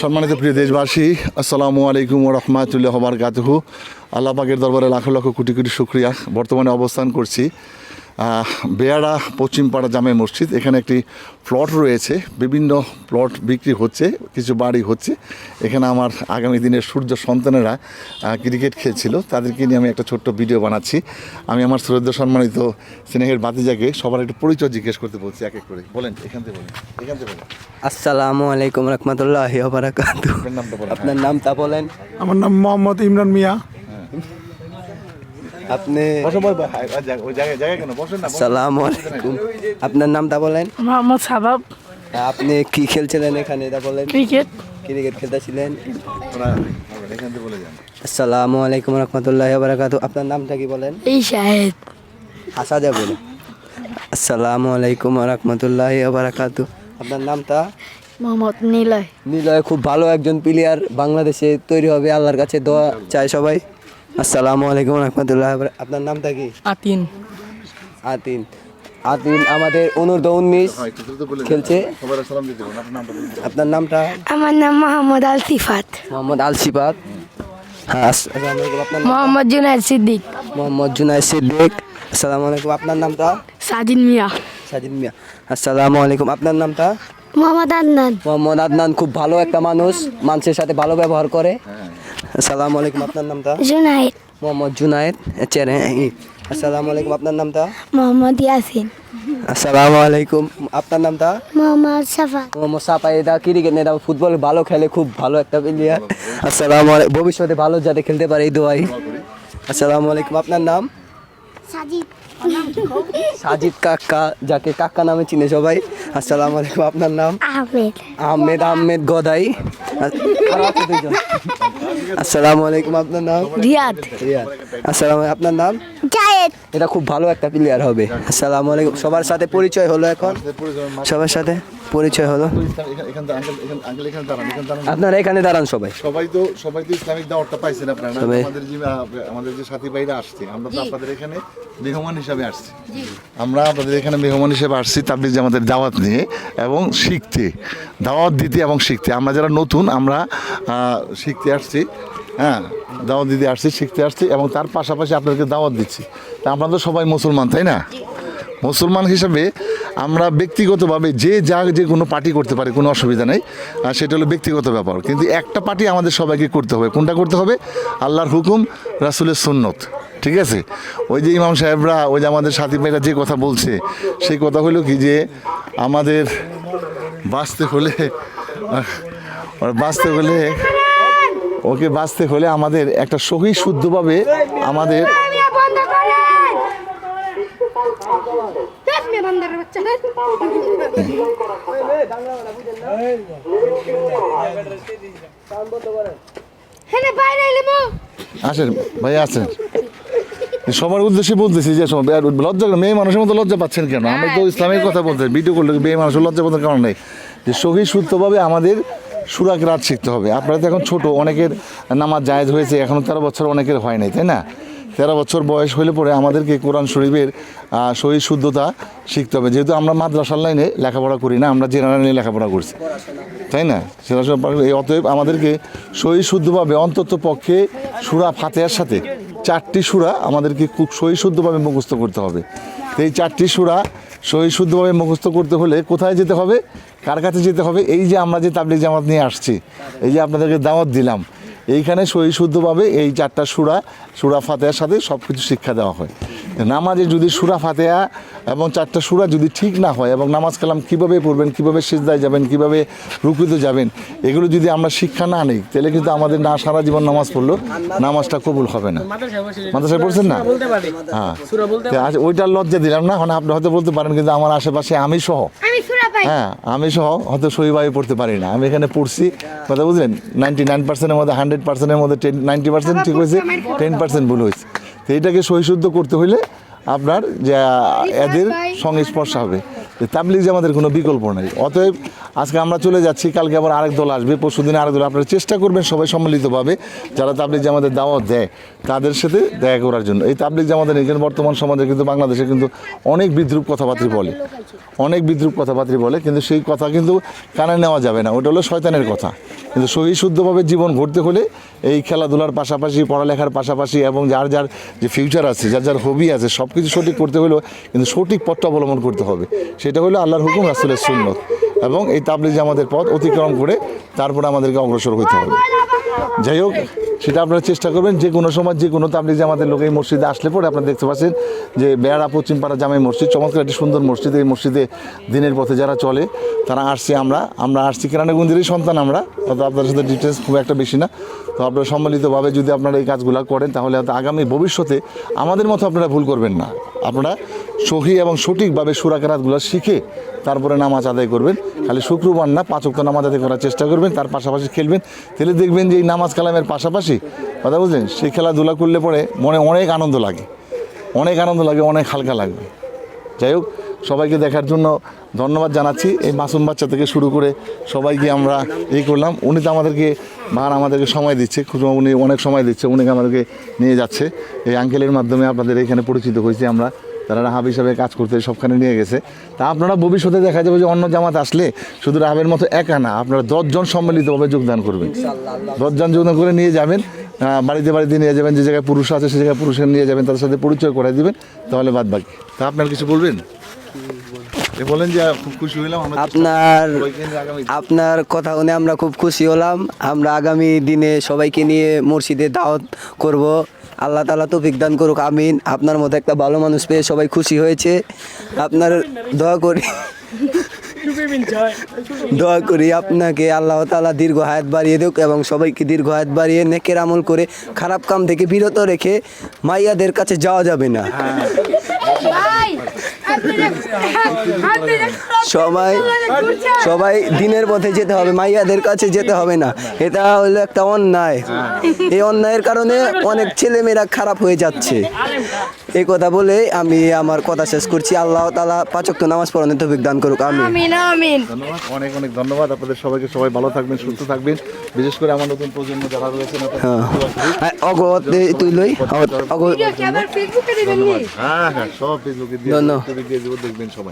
সম্মানিত প্রিয় দেশবাসী, আসসালামু আলাইকুম রহমাতুল্লাহ বারকাতহু। আল্লাহ পাকের দরবারে লাখ লাখো কোটি কোটি শুক্রিয়া। বর্তমানে অবস্থান করছি আহ, বেয়াড়া পশ্চিমপাড়া জামে মসজিদ। এখানে একটি প্লট রয়েছে। বিভিন্ন প্লট বিক্রি হচ্ছে কিছু বাড়ি হচ্ছে। এখানে আমার আগামী দিনের সূর্য সন্তানেরা ক্রিকেট খেলছিল। তাদেরকে নিয়ে আমি একটা ছোট্ট ভিডিও বানাচ্ছি। আমি আমার শ্রদ্ধা সম্মানিত স্নেহের বাতিজাকে সবার একটু পরিচয় জিজ্ঞেস করতে বলছি এক এক করে। বলেন এখান থেকে বলেন এখান থেকে বলেন। আসসালামু আলাইকুম রহমতুল্লাহ আপনার নামটা বলেন। আপনার নামটা বলেন। আমার নাম মোহাম্মদ ইমরান মিয়া। আপনি। আসসালামু আলাইকুম। আপনার নামটা বলেন? মোহাম্মদ সাবাব। আপনি কি খেলছিলেন এখানে? এটা বলেন। ক্রিকেট। ক্রিকেট খেলতেছিলেন? ওরা এখান থেকে বলে যান। আসসালামু আলাইকুম রহমতুল্লাহ বারাকাতু আপনার নামটা কি বলেন? এই শাহেদ। হাসা যাবে না। আসসালামু আলাইকুম রহমতুল্লাহ বারাকাতু আপনার নামটা? মোহাম্মদ নিলয়। নিলয় খুব ভালো একজন প্লেয়ার বাংলাদেশে তৈরি হবে। আল্লাহর কাছে দোয়া চাই সবাই। আসসালামু আলাইকুম রহমতুল্লাহ আপনার নামটা কি? আতিন। আতিন। আতিন আমাদের অনূর্ধ্ব উনিশ। হয়। খেলছে? আপনার নামটা বলুন। আপনার নামটা? আমার নাম মোহাম্মদ আল সিফাত মোহাম্মদ আল সিবাদ হ্যাঁ মোহাম্মদ জুনায়দ সিদ্দিক। মোহাম্মদ জুনাইদ সিদ্দিক। আসসালামু আলাইকুম। আপনার নামটা? সাদিন মিয়া। সাজিদ মিয়া। আসসালামু আলাইকুম। আপনার নামটা? মোহাম্মদ আদনান। মোহাম্মদ আদনান খুব ভালো একটা মানুষ। মানুষের সাথে ভালো ব্যবহার করে। আসসালামু আলাইকুম আপনার নামটা? জুনাইদ। মোহাম্মদ জুনায়েদ চেরে আসসালামু আলাইকুম আপনার নামটা? মোহাম্মদ ইয়াসিন। আসসালামু আলাইকুম আপনার নামটা? মোহাম্মদ সাফা। মোহাম্মদ সাপাইদা ক্রিকেট নেতা ফুটবল ভালো খেলে খুব ভালো একটা প্লেয়ার আসসালামু আলাইকুম ভবিষ্যতে ভালো যাতে খেলতে পারে এই দোয়াই। আসসালামু আলাইকুম আপনার নাম? সাজিদ। সাজিদ কাকা যাকে কাক্কা নামে চিনে সবাই। আসসালামু আলাইকুম আপনার নাম? আহমেদ। আহমেদ আহমেদ গদাই। আসসালামু আলাইকুম আপনার নাম? রিয়াদ। রিয়াদ। আসসালামু আপনার নাম? জায়েদ। এটা খুব ভালো একটা প্লেয়ার হবে। আসসালামু আলাইকুম। সবার সাথে পরিচয় হলো এখন? সবার সাথে পরিচয় হলো এখান- এখান- এখান আঙ্কেল- আঙ্কেল এখানে দাঁড়ান, দাঁড়ান। আপনারা এখানে দাঁড়ান সবাই। সবাই তো সবাই তো ইসলামিক দাওয়াতটা পাইছেন আপনারা আমাদের যে আমাদের যে সাথী ভাইরা আসছে আমরা তো আপনাদের এখানে মেহমান হিসাবে আসছি। আমরা আপনাদের এখানে মেহমান হিসেবে আসছি তাবলিগ আমাদের দাওয়াত নিয়ে এবং শিখতে। দাওয়াত দিতে এবং শিখতে। আমরা যারা নতুন আমরা শিখতে আসছি। হ্যাঁ দাওয়াত দিতে আসছি শিখতে আসছি এবং তার পাশাপাশি আপনাদেরকে দাওয়াত দিচ্ছি। তা আমরা তো সবাই মুসলমান তাই না? মুসলমান হিসাবে আমরা ব্যক্তিগতভাবে যে যা যে কোনো পার্টি করতে পারে কোনো অসুবিধা নেই। আর সেটা হলো ব্যক্তিগত ব্যাপার। কিন্তু একটা পার্টি আমাদের সবাইকে করতে হবে। কোনটা করতে হবে? আল্লাহর হুকুম রাসুলের সুন্নত। ঠিক আছে? ওই যে ইমাম সাহেবরা ওই যে আমাদের সাথী ভাইরা যে কথা বলছে সেই কথা হলো কি যে আমাদের বাঁচতে হলে বাঁচতে হলে ওকে বাঁচতে হলে আমাদের একটা সহি শুদ্ধভাবে আমাদের হ্যাঁ আসেন ভাই আসেন। সবার উদ্দেশ্যে বলতেছি যে লজ্জা মেয়ে মানুষের মতো লজ্জা পাচ্ছেন কেন? আমরা তো ইসলামের কথা বলতে ভিডিও করলে মেয়ে মানুষের লজ্জা পাওয়ার কারণ নেই। যে সহি সূত্রভাবে আমাদের সুরাক রাত শিখতে হবে। আপনারা তো এখন ছোট, অনেকের নামাজ জায়েজ হয়েছে এখনও তেরো বছর অনেকের হয় নাই, তাই না? তেরো বছর বয়স হলে পরে আমাদেরকে কোরআন শরীফের সহি শুদ্ধতা শিখতে হবে। যেহেতু আমরা মাদ্রাসার লাইনে লেখাপড়া করি না, আমরা জেনারেলে লেখাপড়া করছি। তাই না? এই অতএব আমাদেরকে সহি শুদ্ধভাবে অন্তত পক্ষে সুরা ফাতেহার সাথে চারটি সুরা আমাদেরকে খুব সহি শুদ্ধভাবে মুখস্থ করতে হবে। এই চারটি সুরা সহি শুদ্ধভাবে মুখস্থ করতে হলে কোথায় যেতে হবে? কার কাছে যেতে হবে? এই যে আমরা যে তাবলিগ জামাত নিয়ে আসছি, এই যে আপনাদেরকে দাওয়াত দিলাম এইখানে সহি শুদ্ধভাবে এই চারটা সুরা সুরা ফাতেহার সাথে সব কিছু শিক্ষা দেওয়া হয়। নামাজে যদি সুরা ফাতেহা এবং চারটা সুরা যদি ঠিক না হয় এবং নামাজ কালাম কীভাবে পড়বেন কীভাবে সিজদায় যাবেন কীভাবে রুকুতে যাবেন এগুলো যদি আমরা শিক্ষা না নিই তাহলে কিন্তু আমাদের না সারা জীবন নামাজ পড়ল নামাজটা কবুল হবে না। মাদ্রাসায় পড়ছেন না? হ্যাঁ। আজ ওইটার লজ্জা দিলাম না এখন আপনি হয়তো বলতে পারেন কিন্তু আমার আশেপাশে আমি সহ হ্যাঁ আমি সহ হয়তো সহিভাবে পড়তে পারি না। আমি এখানে পড়ছি কথা বুঝলেন? নাইনটি নাইন পার্সেন্টের মধ্যে হান্ড্রেড পার্সেন্টের মধ্যে টেন নাইনটি পার্সেন্ট ঠিক হয়েছে টেন পার্সেন্ট ভুল হয়েছে। তো এটাকে সহিশুদ্ধ করতে হলে আপনার যা এদের সংস্পর্শ হবে। যে তাবলিগ জামাতের কোনো বিকল্প নেই। অতএব আজকে আমরা চলে যাচ্ছি, কালকে আবার আরেক দল আসবে পরশু দিনে আরেক দল। আপনারা চেষ্টা করবেন সবাই সম্মিলিতভাবে যারা তাবলিগ জামাতের দাওয়াত দেয়, তাদের সাথে দেখা করার জন্য। এই তাবলিগ জামাতের এখানে বর্তমান সমাজে কিন্তু বাংলাদেশে কিন্তু অনেক বিদ্রুপ কথাবার্তা বলে। অনেক বিদ্রুপ কথাবার্তা বলে, কিন্তু সেই কথা কিন্তু কানে নেওয়া যাবে না। ওটা হলো শয়তানের কথা। কিন্তু সহি শুদ্ধভাবে জীবন ঘটতে হলে এই খেলাধুলার পাশাপাশি, পড়ালেখার পাশাপাশি এবং যার যার যে ফিউচার আছে, যার যার হবি আছে সব কিছু সঠিক করতে হলেও কিন্তু সঠিক পথটা অবলম্বন করতে হবে। সেটা হলো আল্লাহর হুকুম, রাসুলের সুন্নত। এবং এই তাবলিজ আমাদের পথ অতিক্রম করে তারপরে আমাদেরকে অগ্রসর হতে হবে। যাই হোক, সেটা আপনারা চেষ্টা করবেন। যে কোনো সময় যে কোনো তাবলিজ আমাদের লোক এই মসজিদে আসলে পরে আপনারা দেখতে পাচ্ছেন যে বেড়া পশ্চিমপাড়া জামাই মসজিদ, চমৎকার একটি সুন্দর মসজিদ। এই মসজিদে দিনের পথে যারা চলে, তারা আসছি আমরা আমরা আসছি কেরানীগঞ্জেরই সন্তান আমরা। হয়তো আপনাদের সাথে ডিটেলস খুব একটা বেশি না। তো আপনারা সম্মিলিতভাবে যদি আপনারা এই কাজগুলো করেন, তাহলে হয়তো আগামী ভবিষ্যতে আমাদের মতো আপনারা ভুল করবেন না। আপনারা সহি এবং সঠিকভাবে সুরাকেরাতগুলো শিখে তারপরে নামাজ আদায় করবেন। খালি শুক্রবার না, পাঁচ ওয়াক্ত নামাজ আদায় করার চেষ্টা করবেন, তার পাশাপাশি খেলবেন। তাহলে দেখবেন যে এই নামাজ কালামের পাশাপাশি, কথা বুঝলেন? সেই খেলাধুলা করলে পরে মনে অনেক আনন্দ লাগে। অনেক আনন্দ লাগে, অনেক হালকা লাগবে। যাই হোক, সবাইকে দেখার জন্য ধন্যবাদ জানাচ্ছি। এই মাসুম বাচ্চা থেকে শুরু করে সবাইকে আমরা এই করলাম। উনি তো আমাদেরকে বার আমাদেরকে সময় দিচ্ছে। উনি অনেক সময় দিচ্ছে, উনি আমাদেরকে নিয়ে যাচ্ছে। এই আঙ্কেলের মাধ্যমে আপনাদের এখানে পরিচিত হয়েছি আমরা। তারা রাহাব হিসাবে কাজ করতে সবখানে নিয়ে গেছে। তা আপনারা ভবিষ্যতে দেখা যাবে যে অন্য জামাত আসলে শুধু রাহাবের মতো একা না আপনারা দশজন সম্মিলিতভাবে যোগদান করবেন। দশজন যোগদান করে নিয়ে যাবেন বাড়িতে বাড়িতে নিয়ে যাবেন যে জায়গায় পুরুষ আছে সে জায়গায় পুরুষের নিয়ে যাবেন তাদের সাথে পরিচয় করে দেবেন তাহলে বাদ বাকি তা আপনার কিছু বলবেন? বলেন যে খুব খুশি হইলাম আপনার আপনার কথা শুনে আমরা খুব খুশি হলাম। আমরা আগামী দিনে সবাইকে নিয়ে মসজিদে দাওয়াত করব। আল্লাহ তালা তো বিজ্ঞান করুক আমিন। আপনার মতো একটা ভালো মানুষ পেয়ে সবাই খুশি হয়েছে। আপনার দয়া করি দোয়া করি আপনাকে আল্লাহ তালা দীর্ঘ হায়াত বাড়িয়ে দেখ এবং সবাইকে দীর্ঘ হায়াত বাড়িয়ে নেকের আমল করে খারাপ কাম থেকে বিরত রেখে মাইয়াদের কাছে যাওয়া যাবে না। সবাই সবাই দিনের পথে যেতে হবে, মাইয়াদের কাছে যেতে হবে না। এটা হলো একটা অন্যায়। এই অন্যায়ের কারণে অনেক ছেলেমেয়েরা খারাপ হয়ে যাচ্ছে। এই কথা বলে আমি আমার কথা শেষ করছি। আল্লাহ তালা পাচক তো নামাজ পড়ানোর তৌফিক দান করুক আমি আমিন আমিন। ধন্যবাদ অনেক অনেক ধন্যবাদ। আপনাদের সবাইকে সবাই ভালো থাকবেন সুস্থ থাকবেন। বিশেষ করে আমার নতুন প্রজন্ম যারা রয়েছেন হ্যাঁ। অগত তুই লই। হ্যাঁ হ্যাঁ সব ফেসবুকে দিয়ে ধন্যবাদ। দেখবেন সবাই।